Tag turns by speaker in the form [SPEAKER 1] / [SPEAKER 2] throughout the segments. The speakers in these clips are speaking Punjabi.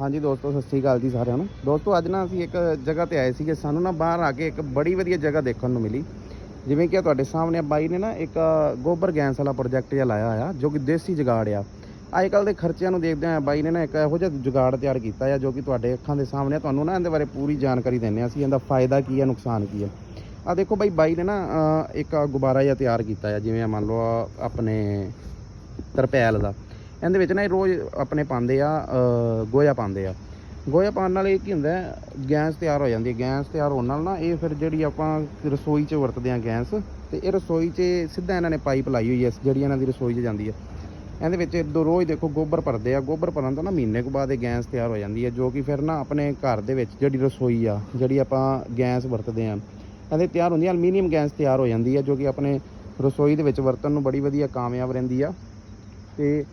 [SPEAKER 1] ਹਾਂਜੀ ਦੋਸਤੋ, ਸਤਿ ਸ੍ਰੀ ਅਕਾਲ ਜੀ ਸਾਰਿਆਂ ਨੂੰ। ਦੋਸਤੋ, ਅੱਜ ਨਾ ਅਸੀਂ ਇੱਕ ਜਗ੍ਹਾ ਤੇ ਆਏ ਸੀਗੇ। ਸਾਨੂੰ ਨਾ ਬਾਹਰ ਆ ਕੇ ਇੱਕ ਬੜੀ ਵਧੀਆ ਜਗ੍ਹਾ ਦੇਖਣ ਨੂੰ ਮਿਲੀ। ਜਿਵੇਂ ਕਿ ਆ ਤੁਹਾਡੇ ਸਾਹਮਣੇ ਆ, ਬਾਈ ਨੇ ਨਾ ਇੱਕ ਗੋਬਰ ਗੈਸ ਵਾਲਾ ਪ੍ਰੋਜੈਕਟ ਜਿਹਾ ਲਾਇਆ ਹੋਇਆ, ਜੋ ਕਿ ਦੇਸੀ ਜੁਗਾੜ ਆ। ਅੱਜ ਕੱਲ ਦੇ ਖਰਚਿਆਂ ਨੂੰ ਦੇਖਦੇ ਆ ਬਾਈ ਨੇ ਨਾ ਇੱਕ ਇਹੋ ਜਿਹਾ ਜੁਗਾੜ ਤਿਆਰ ਕੀਤਾ ਆ, ਜੋ ਕਿ ਤੁਹਾਡੇ ਅੱਖਾਂ ਦੇ ਸਾਹਮਣੇ ਆ। ਤੁਹਾਨੂੰ ਨਾ ਇਹਦੇ ਬਾਰੇ ਪੂਰੀ ਜਾਣਕਾਰੀ ਦਿੰਨੇ ਆ ਅਸੀਂ, ਇਹਦਾ ਫਾਇਦਾ ਕੀ ਆ, ਨੁਕਸਾਨ ਕੀ ਆ। ਆ ਦੇਖੋ ਬਾਈ ਬਾਈ ਨੇ ਨਾ ਇੱਕ ਗੁਬਾਰਾ ਜਿਹਾ ਤਿਆਰ ਕੀਤਾ ਆ, ਜਿਵੇਂ ਆ ਮੰਨ ਲਓ ਆਪਣੇ ਤਰਪੈਲ ਦਾ। ਇਹਦੇ ਵਿੱਚ ਨਾ ਇਹ ਰੋਜ਼ ਆਪਣੇ ਪਾਉਂਦੇ ਆ ਗੋਇਆ ਪਾਉਂਦੇ ਆ। ਗੋਇਆ ਪਾਉਣ ਨਾਲ ਇਹ ਕੀ ਹੁੰਦਾ ਗੈਸ ਤਿਆਰ ਹੋ ਜਾਂਦੀ ਹੈ। ਗੈਸ ਤਿਆਰ ਹੋਣ ਨਾਲ ਨਾ ਇਹ ਫਿਰ ਜਿਹੜੀ ਆਪਾਂ ਰਸੋਈ 'ਚ ਵਰਤਦੇ ਆ ਗੈਸ, ਤੇ ਇਹ ਰਸੋਈ 'ਚ ਸਿੱਧਾ ਇਹਨਾਂ ਨੇ ਪਾਈਪ ਲਾਈ ਹੋਈ ਹੈ, ਜਿਹੜੀ ਇਹਨਾਂ ਦੀ ਰਸੋਈ 'ਚ ਜਾਂਦੀ ਹੈ। ਇਹਦੇ ਵਿੱਚ ਦੋ ਰੋਜ਼ ਦੇਖੋ ਗੋਬਰ ਭਰਦੇ ਆ। ਗੋਬਰ ਭਰਨ ਤੋਂ ਨਾ ਮਹੀਨੇ ਕੁ ਬਾਅਦ ਇਹ ਗੈਸ ਤਿਆਰ ਹੋ ਜਾਂਦੀ ਹੈ, ਜੋ ਕਿ ਫਿਰ ਨਾ ਆਪਣੇ ਘਰ ਦੇ ਵਿੱਚ ਜਿਹੜੀ ਰਸੋਈ ਆ, ਜਿਹੜੀ ਆਪਾਂ ਗੈਸ ਵਰਤਦੇ ਆ ਇਹਦੇ ਤਿਆਰ ਹੁੰਦੀ ਹੈ। ਐਲੂਮੀਨੀਅਮ ਗੈਸ ਤਿਆਰ ਹੋ ਜਾਂਦੀ ਹੈ, ਜੋ ਕਿ ਆਪਣੇ ਰਸੋਈ ਦੇ ਵਿੱਚ ਵਰਤਣ ਨੂੰ ਬੜੀ ਵਧੀਆ ਕਾਮਯਾਬ ਰਹਿੰਦੀ ਆ। ਤੇ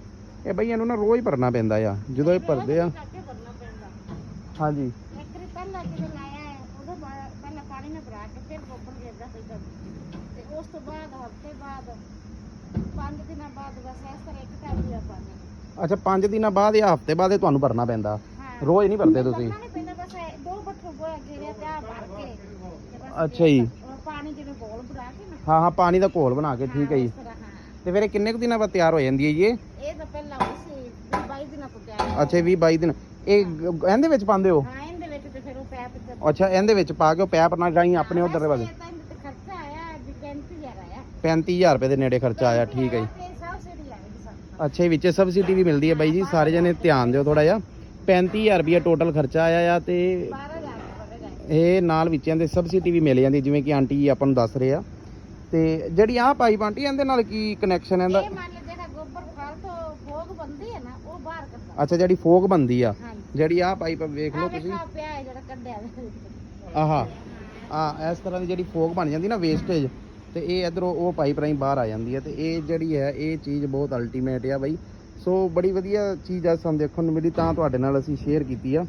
[SPEAKER 1] ਇਹ ਬਈ ਇਹਨੂੰ ਨਾ ਰੋਜ਼ ਭਰਨਾ ਪੈਂਦਾ ਆ ਜਦੋਂ ਇਹ ਭਰਦੇ ਆ। ਹਾਂਜੀ।
[SPEAKER 2] ਉਸ ਤੋਂ ਬਾਅਦ ਹਫ਼ਤੇ ਬਾਅਦ ਦਿਨਾਂ ਬਾਅਦ ਬਸ ਇਸ ਤਰ੍ਹਾਂ ਇੱਕ ਟਾਈਮ ਲਿਆ ਪਾਣੀ।
[SPEAKER 1] ਅੱਛਾ 5 ਦਿਨਾਂ ਬਾਅਦ ਜਾਂ ਹਫ਼ਤੇ ਬਾਅਦ ਇਹ ਤੁਹਾਨੂੰ ਭਰਨਾ ਪੈਂਦਾ? ਰੋਜ਼ ਨਹੀਂ ਭਰਦੇ ਤੁਸੀਂ? ਅੱਛਾ ਜੀ।
[SPEAKER 2] ਪਾਣੀ ਜਿਵੇਂ ਘੋਲ ਬਣਾ ਕੇ ਨਾ।
[SPEAKER 1] ਹਾਂ ਹਾਂ ਪਾਣੀ ਦਾ ਘੋਲ ਬਣਾ ਕੇ ਠੀਕ ਹੈ ਜੀ। ਤੇ ਫਿਰ ਇਹ ਕਿੰਨੇ ਕੁ ਦਿਨਾਂ ਬਾਅਦ ਤਿਆਰ ਹੋ ਜਾਂਦੀ ਹੈ ਜੀ ਇਹ?
[SPEAKER 2] ਇਹ ਤਾਂ ਪਹਿਲਾਂ ਹੋਈ ਸੀ 22 ਦਿਨਾਂ ਤੋਂ ਤਿਆਰ
[SPEAKER 1] ਅੱਛਾ 20 22 ਦਿਨ। ਇਹ ਗ- ਇਹਦੇ ਵਿੱਚ ਪਾਉਂਦੇ ਹੋ?
[SPEAKER 2] ਹਾਂ ਇਹਦੇ ਵਿੱਚ ਤੇ ਫਿਰ ਉਹ ਪੈਪ ਤੇ
[SPEAKER 1] ਅੱਛਾ ਇਹਦੇ ਵਿੱਚ ਪਾ ਕੇ ਉਹ ਪੈਪ ਨਾਲ ਜਾਈ ਆਪਣੇ ਉਧਰ ਦੇ
[SPEAKER 2] ਵੈਸੇ
[SPEAKER 1] ਪਾਸੇ?
[SPEAKER 2] ਇਹ ਤਾਂ ਇਹਦੇ ਤੇ ਖਰਚਾ ਆਇਆ ਵੀ 35000 ਆਇਆ।
[SPEAKER 1] 35000 ਰੁਪਏ ਦੇ ਨੇੜੇ ਖਰਚਾ ਆਇਆ ਠੀਕ ਹੈ ਜੀ।
[SPEAKER 2] ਤੇ ਸਬਸਿਡੀ ਆਵੇਗੀ ਸਾਨੂੰ
[SPEAKER 1] ਅੱਛਾ ਇਹ ਵਿੱਚ ਸਬਸਿਡੀ ਵੀ ਮਿਲਦੀ ਹੈ ਬਾਈ ਜੀ ਸਾਰੇ ਜਣੇ ਧਿਆਨ ਦਿਓ ਥੋੜਾ ਜਿਹਾ। 35000 ਰੁਪਏ ਟੋਟਲ ਖਰਚਾ ਆਇਆ ਆ ਤੇ
[SPEAKER 2] 12000 ਪਵੇਗਾ
[SPEAKER 1] ਇਹ ਨਾਲ ਵਿੱਚ ਇਹਦੇ ਸਬਸਿਡੀ ਵੀ ਮਿਲ ਜਾਂਦੀ ਜਿਵੇਂ ਕਿ ਆਂਟੀ ਜੀ ਆਪਾਂ ਨੂੰ ਦੱਸ ਰਹੇ ਆ। ਤੇ ਜਿਹੜੀ ਆਹ ਪਾਈਪ ਆਂਟੀ ਇਹਦੇ ਨਾਲ ਕੀ ਕਨੈਕਸ਼ਨ ਇਹਦਾ?
[SPEAKER 2] ਇਹ ਮੰਨ ਲਓ ਜਿਹੜਾ ਗੋਬਰ ਖਾਲ ਤੋਂ ਫੋਗ ਬੰਦੀ ਹੈ ਨਾ ਉਹ ਬਾਹਰ ਕੱਢਦਾ।
[SPEAKER 1] ਅੱਛਾ ਜਿਹੜੀ ਫੋਕ ਬੰਦੀ ਆ
[SPEAKER 2] ਹਾਂਜੀ।
[SPEAKER 1] ਜਿਹੜੀ ਆਹ ਪਾਈਪ ਵੇਖ ਲਓ
[SPEAKER 2] ਆਹ
[SPEAKER 1] ਤੁਸੀਂ।
[SPEAKER 2] ਵੇਖਾ ਪਿਆ ਹੈ ਜਿਹੜਾ ਕੱਢਿਆ ਇਹਦੇ ਵਿੱਚ।
[SPEAKER 1] ਆਹਾ ਆ ਇਸ ਤਰ੍ਹਾਂ ਦੀ ਜਿਹੜੀ ਫੋਕ ਬਣ ਜਾਂਦੀ ਨਾ ਵੇਸਟੇਜ ਤੇ ਇਹ ਇਧਰੋਂ ਉਹ ਪਾਈਪ ਰਾਹੀਂ ਬਾਹਰ ਆ ਜਾਂਦੀ ਹੈ ਤੇ ਇਹ ਜਿਹੜੀ ਹੈ ਇਹ ਚੀਜ਼ ਬਹੁਤ ਅਲਟੀਮੇਟ ਆ ਬਾਈ। ਸੋ ਬੜੀ ਵਧੀਆ ਚੀਜ਼ ਆ ਸਾਨੂੰ ਦੇਖਣ ਨੂੰ ਮਿਲੀ ਤਾਂ ਤੁਹਾਡੇ ਨਾਲ ਅਸੀਂ ਸ਼ੇਅਰ ਕੀਤੀ ਆ।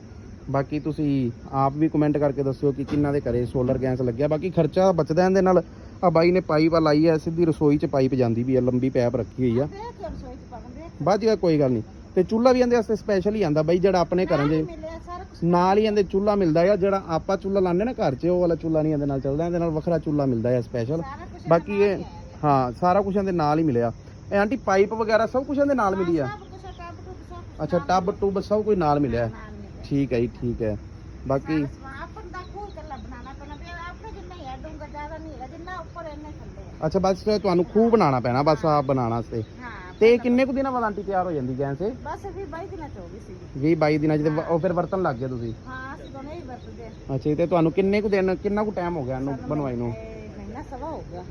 [SPEAKER 1] ਬਾਕੀ ਤੁਸੀਂ ਆਪ ਵੀ ਕਮੈਂਟ ਕਰਕੇ ਦੱਸਿਓ ਕਿ ਕਿੰਨਾ ਦੇ ਘਰੇ ਸੋਲਰ ਗੈਸ ਲੱਗਿਆ। ਬਾਕੀ ਖਰਚਾ ਬਚਦਾ ਇਹਦੇ ਨਾਲ। ਆ ਬਾਈ ਨੇ ਪਾਈਪ ਆ ਲਾਈ ਆ ਸਿੱਧੀ ਰਸੋਈ 'ਚ ਪਾਈਪ ਜਾਂਦੀ ਵੀ ਆ ਲੰਬੀ ਪਾਈਪ ਰੱਖੀ ਹੋਈ ਆ।
[SPEAKER 2] ਚ
[SPEAKER 1] ਬਾਅਦ ਜੀ ਕੋਈ ਗੱਲ ਨਹੀਂ। ਤੇ ਚੁੱਲ੍ਹਾ ਵੀ ਇਹਦੇ ਵਾਸਤੇ ਸਪੈਸ਼ਲ ਹੀ ਆਂਦਾ ਬਾਈ ਜਿਹੜਾ ਆਪਣੇ ਘਰਾਂ 'ਚ
[SPEAKER 2] ਕੁਝ
[SPEAKER 1] ਨਾਲ ਹੀ ਇਹਦੇ ਚੁੱਲ੍ਹਾ ਮਿਲਦਾ ਆ ਜਿਹੜਾ ਆਪਾਂ ਚੁੱਲ੍ਹਾ ਲਾਉਂਦੇ ਨਾ ਘਰ 'ਚ ਉਹ ਵਾਲਾ ਚੁੱਲ੍ਹਾ ਨਹੀਂ ਇਹਦੇ ਨਾਲ ਚੱਲਦਾ ਇਹਦੇ ਨਾਲ ਵੱਖਰਾ ਚੁੱਲ੍ਹਾ ਮਿਲਦਾ ਆ ਸਪੈਸ਼ਲ ਬਾਕੀ ਇਹ ਹਾਂ ਸਾਰਾ ਕੁਝ ਇਹਦੇ ਨਾਲ ਹੀ ਮਿਲਿਆ। ਇਹ ਆਂਟੀ ਪਾਈਪ ਵਗੈਰਾ ਸਭ ਕੁਝ ਇਹਦੇ ਨਾਲ ਮਿਲੀ ਆ? ਅੱਛਾ ਟੱਬ ਟੁੱਬ ਸਭ ਕੁਝ ਨਾਲ ਮਿਲਿਆ। ਠੀਕ ਹੈ ਜੀ ਠੀਕ ਹੈ ਬਾਕੀ
[SPEAKER 2] ਆਪਨ ਦਾ ਕੋਈ ਕੱਲਾ ਬਣਾਉਣਾ ਪੈਣਾ ਫਿਰ ਆਪਣੇ ਜਿੰਨਾ ਹੀ ਹੈ ਡੂੰਗਾ ਜ਼ਿਆਦਾ ਨਹੀਂ ਹੈ ਜਿੰਨਾ ਉੱਪਰ ਇੰਨੇ ਥੱਲੇ ਹੈ
[SPEAKER 1] ਅੱਛਾ ਬਸ ਫਿਰ ਤੁਹਾਨੂੰ ਖੂਹ ਬਣਾਉਣਾ ਪੈਣਾ ਬਸ ਆਪ ਬਣਾਉਣਾ ਵਾਸਤੇ
[SPEAKER 2] ਹਾਂ
[SPEAKER 1] ਤੇ ਇਹ ਕਿੰਨੇ ਕੁ ਦਿਨਾਂ ਬਾਅਦ ਆਂਟੀ ਤਿਆਰ ਹੋ ਜਾਂਦੀ ਗੈਸ ਇਹ?
[SPEAKER 2] ਬਸ ਵੀ 22 ਦਿਨਾਂ ਚ ਹੋ ਗਈ ਸੀ।
[SPEAKER 1] 20 22 ਦਿਨਾਂ 'ਚ ਤੇ ਵ- ਉਹ ਫਿਰ ਵਰਤਣ ਲੱਗ ਗਏ ਤੁਸੀਂ?
[SPEAKER 2] ਹਾਂ ਅਸੀਂ ਦੋਨੇ ਹੀ ਵਰਤਦੇ ਹਾਂ
[SPEAKER 1] ਅੱਛਾ ਜੀ, ਤੇ ਤੁਹਾਨੂੰ ਕਿੰਨੇ ਕੁ ਦਿਨ ਕਿੰਨਾ ਕੁ ਟਾਈਮ ਹੋ ਗਿਆ ਇਹਨੂੰ ਬਣਵਾਈ ਨੂੰ?
[SPEAKER 2] ਇਹ ਮਹੀਨਾ ਸਵਾ ਹੋ ਗਿਆ।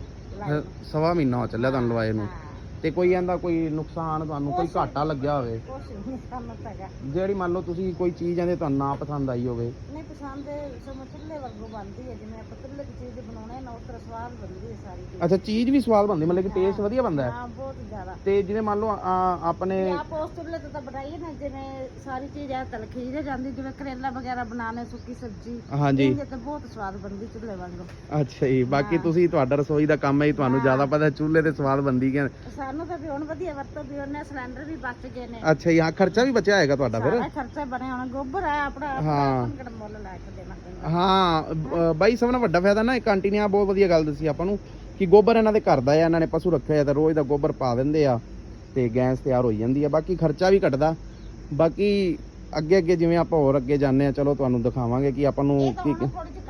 [SPEAKER 1] ਸਵਾ ਮਹੀਨਾ ਹੋ ਚੱਲਿਆ ਤੁਹਾਨੂੰ ਲਵਾਏ ਨੂੰ।
[SPEAKER 2] ਹਾਂ।
[SPEAKER 1] ਤੇ ਕੋਈ ਇਹਦਾ ਕੋਈ ਨੁਕਸਾਨ ਤੁਹਾਨੂੰ ਕੋਈ ਘਾਟਾ ਲੱਗਿਆ ਹੋਵੇ।
[SPEAKER 2] ਕੁਛ ਨਹੀਂ ਹੈਗਾ।
[SPEAKER 1] ਜਿਹੜੀ ਮੰਨ ਲਓ ਤੁਸੀਂ ਕੋਈ ਚੀਜ਼ ਇਹਦੇ ਤੁਹਾਨੂੰ ਨਾ ਪਸੰਦ ਆਈ ਹੋਵੇ।
[SPEAKER 2] ਨਹੀਂ ਪਸੰਦ ਸਮਝ ਚੁੱਲ੍ਹੇ ਵਾਂਗੂ ਬਣਦੀ ਹੈ ਜਿਵੇਂ ਆਪਾਂ ਚੁੱਲ੍ਹੇ ਦੀ ਚੀਜ਼ ਬਣਾਉਣਾ ਨਾ ਉਸ ਤਰ੍ਹਾਂ ਸਵਾਦ ਬਣਦੀ ਹੈ ਸਾਰੀ ਚੀਜ਼।
[SPEAKER 1] ਅੱਛਾ ਚੀਜ਼ ਵੀ ਸਵਾਦ ਬਣਦੀ ਮਤਲਬ ਕਿ ਟੇਸਟ ਵਧੀਆ ਬਣਦਾ ਹੈ।
[SPEAKER 2] ਹਾਂ ਬਹੁਤ ਜ਼ਿਆਦਾ।
[SPEAKER 1] ਤੇ ਜਿਵੇਂ ਮੰਨ ਲਓ ਆ, ਆਪਣੇ
[SPEAKER 2] ਤੇ ਆਪ ਉਸ ਚੁੱਲ੍ਹੇ ਤੇ ਤਾਂ ਬਣਾਈਏ ਨਾ ਜਿਵੇਂ ਸਾਰੀ ਚੀਜ਼ ਆ ਤਲਖੀ ਜੇ ਜਾਂਦੀ ਜਿਵੇਂ ਕਰੇਲਾ ਵਗੈਰਾ ਬਣਾਉਣੇ ਸੁੱਕੀ ਸਬਜ਼ੀ
[SPEAKER 1] ਹਾਂਜੀ।
[SPEAKER 2] ਇਹਦੇ ਤੇ ਬਹੁਤ ਸਵਾਦ ਬਣਦੀ ਚੁੱਲ੍ਹੇ ਵਾਂਗੂ।
[SPEAKER 1] ਅੱਛਾ ਜੀ ਬਾਕੀ ਤੁਸੀਂ ਤੁਹਾਡਾ ਰਸੋਈ ਦਾ ਕੰਮ ਹੈ ਜੀ, ਤੁਹਾਨੂੰ ਜ਼ਿਆਦਾ ਪਤਾ ਚੁੱਲ੍ਹੇ ਤੇ ਸਵਾਦ ਬਣਦੀ ਕਿ
[SPEAKER 2] ਸਾਨੂੰ ਤਾਂ ਵੀ ਹੁਣ ਵਧੀਆ ਵਰਤੋਂ ਵੀ ਉਹਨੇ ਸਿਲੰਡਰ ਵੀ ਬਚ ਗਏ ਨੇ।
[SPEAKER 1] ਅੱਛਾ ਜੀ ਹਾਂ ਖਰਚਾ ਵੀ ਬਚਿਆ ਹੋਏਗਾ ਤੁਹਾਡਾ ਫਿਰ?
[SPEAKER 2] ਸਾਰਾ ਖਰਚਾ ਬਣਿਆ ਹੁਣ ਗੋਬਰ ਹੈ ਆਪਣਾ
[SPEAKER 1] ਹਾਂ।
[SPEAKER 2] ਆਪਣਾ ਕਿਹੜਾ ਮੁੱਲ ਲਾ ਕੇ ਦੇਣਾ ਪੈਂਦਾ।
[SPEAKER 1] ਹਾਂ ਬਾਈ ਸਭ ਨਾਲ ਵੱਡਾ ਫਾਇਦਾ ਨਾ ਇੱਕ ਆਂਟੀ ਨੇ ਆ ਬਹੁਤ ਵਧੀਆ ਗੱਲ ਦੱਸੀ ਆਪਾਂ ਨੂੰ ਕਿ ਗੋਬਰ ਇਹਨਾਂ ਦੇ ਘਰ ਦਾ ਆ ਇਹਨਾਂ ਨੇ ਪਸ਼ੂ ਰੱਖਿਆ ਆ ਤਾਂ ਰੋਜ਼ ਦਾ ਗੋਬਰ ਪਾ ਦਿੰਦੇ ਆ ਤੇ ਗੈਸ ਤਿਆਰ ਹੋ ਜਾਂਦੀ ਆ ਬਾਕੀ ਖਰਚਾ ਵੀ ਘਟਦਾ। ਬਾਕੀ ਅੱਗੇ ਅੱਗੇ ਜਿਵੇਂ ਆਪਾਂ ਹੋਰ ਅੱਗੇ ਜਾਂਦੇ ਆ ਚਲੋ ਤੁਹਾਨੂੰ ਦਿਖਾਵਾਂਗੇ ਕਿ ਆਪਾਂ ਨੂੰ
[SPEAKER 2] ਇਹ ਤਾਂ
[SPEAKER 1] ਕੀ
[SPEAKER 2] ਹੁਣ ਥੋੜੀ ਜਿਹੀ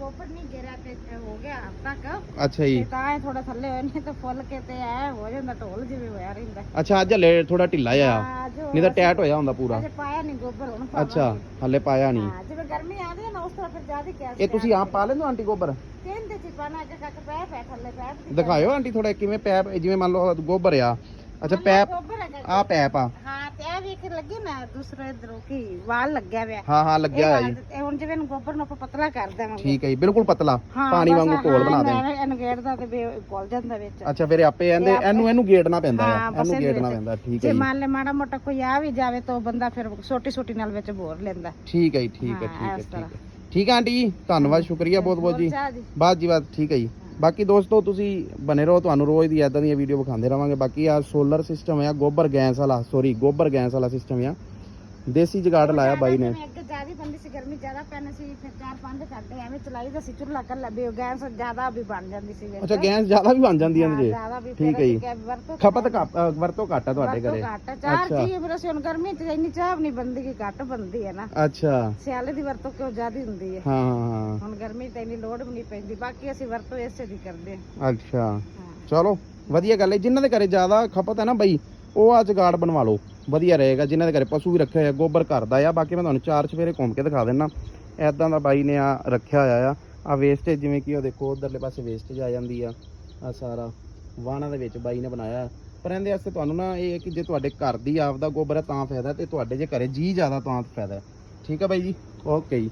[SPEAKER 2] ਗੋਬਰ ਨਹੀਂ ਗਿਰਿਆ ਤੇ ਇਹ ਹੋ ਗਿਆ ਹਫਤਾ ਕ
[SPEAKER 1] ਅੱਛਾ ਜੀ
[SPEAKER 2] ਤੇ ਇਹ ਥੋੜਾ ਥੱਲੇ ਹੋਏ ਨੇ ਤੇ ਫੁੱਲ ਕੇ ਤੇ ਐ ਹੋ ਜਾਂਦਾ ਢੋਲ ਜਿਵੇਂ ਹੋਇਆ ਰਹਿੰਦਾ
[SPEAKER 1] ਅੱਛਾ ਅੱਜ ਹਲੇ ਥੋੜਾ ਢਿੱਲਾ ਆ
[SPEAKER 2] ਹਾਂ,
[SPEAKER 1] ਨਹੀਂ ਤਾਂ ਟੈਟ ਹੋਇਆ ਹੁੰਦਾ ਪੂਰਾ
[SPEAKER 2] ਅਜੇ ਪਾਇਆ ਨਹੀਂ ਗੋਬਰ ਹੁਣ
[SPEAKER 1] ਅੱਛਾ
[SPEAKER 2] ਪਾਵਾਂਗੇ।
[SPEAKER 1] ਹਲੇ ਪਾਇਆ ਨਹੀਂ
[SPEAKER 2] ਹਾਂ ਜਿਵੇਂ ਗਰਮੀ ਆਉਂਦੀ ਹੈ ਨਾ ਉਸ ਤਰ੍ਹਾਂ ਫਿਰ ਜ਼ਿਆਦਾ ਕਿਹਾ
[SPEAKER 1] ਇਹ ਤੁਸੀਂ ਆਪ ਪਾ ਲੈਂਦੇ ਹੋ ਆਂਟੀ ਗੋਬਰ
[SPEAKER 2] ਕਹਿੰਦੇ ਸੀ ਪਾਣਾ ਕਿ ਕੱਕ ਪੈ ਪੈ ਥੱਲੇ ਪੈ
[SPEAKER 1] ਦਿਖਾਇਓ ਆਂਟੀ ਥੋੜਾ ਕਿਵੇਂ ਪੈਪ ਜਿਵੇਂ ਮੰਨ ਲਓ ਗੋਬਰ ਆ ਅੱਛਾ ਪੈਪ
[SPEAKER 2] ਗੋਬਰ
[SPEAKER 1] ਆ ਪੈਪ ਆ
[SPEAKER 2] ਹਾਂ ਵੀ ਇੱਕ ਲੱਗੀ ਨਾ ਦੂਸਰੇ ਇਧਰੋਂ ਕੀ ਵਾਲ ਲੱਗਿਆ ਹੋਇਆ
[SPEAKER 1] ਹਾਂ ਹਾਂ ਲੱਗਿਆ ਹੋਇਆ ਜੀ।
[SPEAKER 2] ਇਹ ਹੁਣ ਜਿਵੇਂ ਇਹਨੂੰ ਗੋਬਰ ਨੂੰ ਆਪਾਂ ਪਤਲਾ ਕਰ ਦੇਵਾਂਗੇ।
[SPEAKER 1] ਠੀਕ ਹੈ ਜੀ ਬਿਲਕੁਲ ਪਤਲਾ।
[SPEAKER 2] ਹਾਂ,
[SPEAKER 1] ਪਾਣੀ
[SPEAKER 2] ਬਸ
[SPEAKER 1] ਵਾਂਗੂ ਘੋਲ ਬਣਾ ਦੇ
[SPEAKER 2] ਹਾਂ, ਇਹਨੂੰ ਗੇੜਦਾ ਤੇ ਵੀ ਭੁੱਲ ਜਾਂਦਾ ਵਿੱਚ।
[SPEAKER 1] ਅੱਛਾ ਫਿਰ ਆਪੇ ਇਹਦੇ ਇਹਨੂੰ ਇਹਨੂੰ ਗੇੜਨਾ ਪੈਂਦਾ
[SPEAKER 2] ਹਾਂ, ਬਸ
[SPEAKER 1] ਇਹਨੂੰ
[SPEAKER 2] ਇਹਦੇ
[SPEAKER 1] ਗੇੜਨਾ
[SPEAKER 2] ਵਿੱਚ।
[SPEAKER 1] ਪੈਂਦਾ ਠੀਕ
[SPEAKER 2] ਜੇ
[SPEAKER 1] ਹੈ ਜੀ
[SPEAKER 2] ਮੰਨ ਲੈ ਮਾੜਾ ਮੋਟਾ ਕੋਈ ਆ ਵੀ ਜਾਵੇ ਤਾਂ ਉਹ ਬੰਦਾ ਫਿਰ ਛੋਟੀ ਛੋਟੀ ਨਾਲ ਵਿੱਚ ਭੋਰ ਲੈਂਦਾ।
[SPEAKER 1] ਠੀਕ ਹੈ ਜੀ ਠੀਕ ਹੈ
[SPEAKER 2] ਹਾਂ,
[SPEAKER 1] ਠੀਕ ਹੈ
[SPEAKER 2] ਇਸ
[SPEAKER 1] ਠੀਕ
[SPEAKER 2] ਤਰ੍ਹਾਂ।
[SPEAKER 1] ਹੈ ਠੀਕ ਹੈ ਆਂਟੀ ਜੀ ਧੰਨਵਾਦ ਸ਼ੁਕਰੀਆ ਬਹੁਤ ਬਹੁਤ ਜੀ।
[SPEAKER 2] ਚਾਹ ਜੀ।
[SPEAKER 1] ਬਾਤ ਜੀ ਬਾਤ ਠੀਕ ਹੈ ਜੀ। ਬਾਕੀ ਦੋਸਤੋ, ਤੁਸੀਂ ਬਨੇ ਰਹੋ, ਤੁਹਾਨੂੰ ਰੋਜ਼ ਦੀ ਐਦਾਂ ਦੀਆਂ ਵੀਡੀਓ ਵਿਖਾਉਂਦੇ ਰਵਾਂਗੇ। ਬਾਕੀ ਆ ਸੋਲਰ ਸਿਸਟਮ ਆ, ਗੋਬਰ ਗੈਸ ਵਾਲਾ ਸੋਰੀ ਗੋਬਰ ਗੈਸ ਵਾਲਾ ਸਿਸਟਮ ਆ। ਦੇਸੀ ਜਗਾੜ ਲਾਇਆ ਬਾਈ ਨੇ।
[SPEAKER 2] ਅੱਗੇ ਜ਼ਿਆਦਾ ਬੰਦੀ ਸੀ ਗਰਮੀ ਜ਼ਿਆਦਾ ਪੈਣੀ ਸੀ ਫਿਰ ਚਾਰ ਪੰਜ ਘੰਟੇ ਐਵੇਂ ਚਲਾਈ ਦਾ ਸੀ ਚੁੱਲ੍ਹਾ ਕੱਲਾ ਵੀ ਗੈਸ ਜ਼ਿਆਦਾ ਵੀ ਬਣ ਜਾਂਦੀ ਸੀ।
[SPEAKER 1] ਅੱਛਾ ਗੈਸ ਜ਼ਿਆਦਾ ਵੀ ਬਣ ਜਾਂਦੀਆਂ ਨੇ
[SPEAKER 2] ਹਾਂ,
[SPEAKER 1] ਜੀ। ਠੀਕ ਹੈ ਜੀ। ਖਪਤ ਵਰਤੋਂ ਘੱਟ ਆ ਤੁਹਾਡੇ ਘਰੇ।
[SPEAKER 2] ਘੱਟ। ਚਾਰ। ਜੀ ਫਿਰ ਅਸੀਂ ਹੁਣ ਗਰਮੀ ਚ ਇੰਨੀ ਚਾਹ ਨਹੀਂ ਬੰਦੀ ਕਿ ਘੱਟ ਬੰਦੀ ਹੈ ਨਾ।
[SPEAKER 1] ਅੱਛਾ।
[SPEAKER 2] ਸਿਆਲੇ ਦੀ ਵਰਤੋਂ ਕਿਉਂ ਜ਼ਿਆਦਾ ਹੁੰਦੀ ਹੈ?
[SPEAKER 1] ਹਾਂ ਹਾਂ ਹਾਂ।
[SPEAKER 2] ਹੁਣ ਗਰਮੀ ਤਾਂ ਇੰਨੀ ਲੋੜ ਵੀ ਨਹੀਂ ਪੈਂਦੀ ਬਾਕੀ ਅਸੀਂ ਵਰਤੋਂ ਇਸੇ ਦੀ ਕਰਦੇ ਹਾਂ।
[SPEAKER 1] ਅੱਛਾ।
[SPEAKER 2] ਹਾਂ।
[SPEAKER 1] ਚਲੋ ਵਧੀਆ ਗੱਲ ਹੈ। ਜਿਨ੍ਹਾਂ ਦੇ ਘਰੇ ਜ਼ਿਆਦਾ ਖਪਤ ਹੈ ਨਾ ਬਈ ਉਹ ਆ ਜਗਾੜ ਬਣਵਾ ਲਓ। ਵਧੀਆ ਰਹੇਗਾ, ਜਿਨ੍ਹਾਂ ਦੇ ਘਰੇ ਪਸ਼ੂ ਵੀ ਰੱਖੇ ਹੋਏ ਆ, ਗੋਬਰ ਘਰ ਦਾ ਆ। ਬਾਕੀ ਮੈਂ ਤੁਹਾਨੂੰ ਚਾਰ ਚਫੇਰੇ ਘੁੰਮ ਕੇ ਦਿਖਾ ਦਿੰਨਾ। ਐਦਾਂ ਦਾ ਬਾਈ ਨੇ ਆ ਰੱਖਿਆ ਹੋਇਆ ਆ। ਆ ਵੇਸਟੇਜ ਜਿਵੇਂ ਕਿ ਉਹ ਦੇਖੋ, ਉਧਰਲੇ ਪਾਸੇ ਵੇਸਟੇਜ ਆ ਜਾਂਦੀ ਆ। ਆ ਸਾਰਾ ਵਾਹਣਾ ਦੇ ਵਿੱਚ ਬਾਈ ਨੇ ਬਣਾਇਆ। ਪਰ ਇਹਦੇ ਵਾਸਤੇ ਤੁਹਾਨੂੰ ਨਾ ਇਹ ਹੈ ਕਿ ਜੇ ਤੁਹਾਡੇ ਘਰ ਦੀ ਆਪਦਾ ਗੋਬਰ ਹੈ, ਤਾਂ ਫਾਇਦਾ ਤੇ ਤੁਹਾਡੇ ਜੇ ਘਰੇ ਜੀ ਜ਼ਿਆਦਾ, ਤਾਂ ਫਾਇਦਾ ਠੀਕ ਹੈ ਬਾਈ ਜੀ? ਓਕੇ ਜੀ।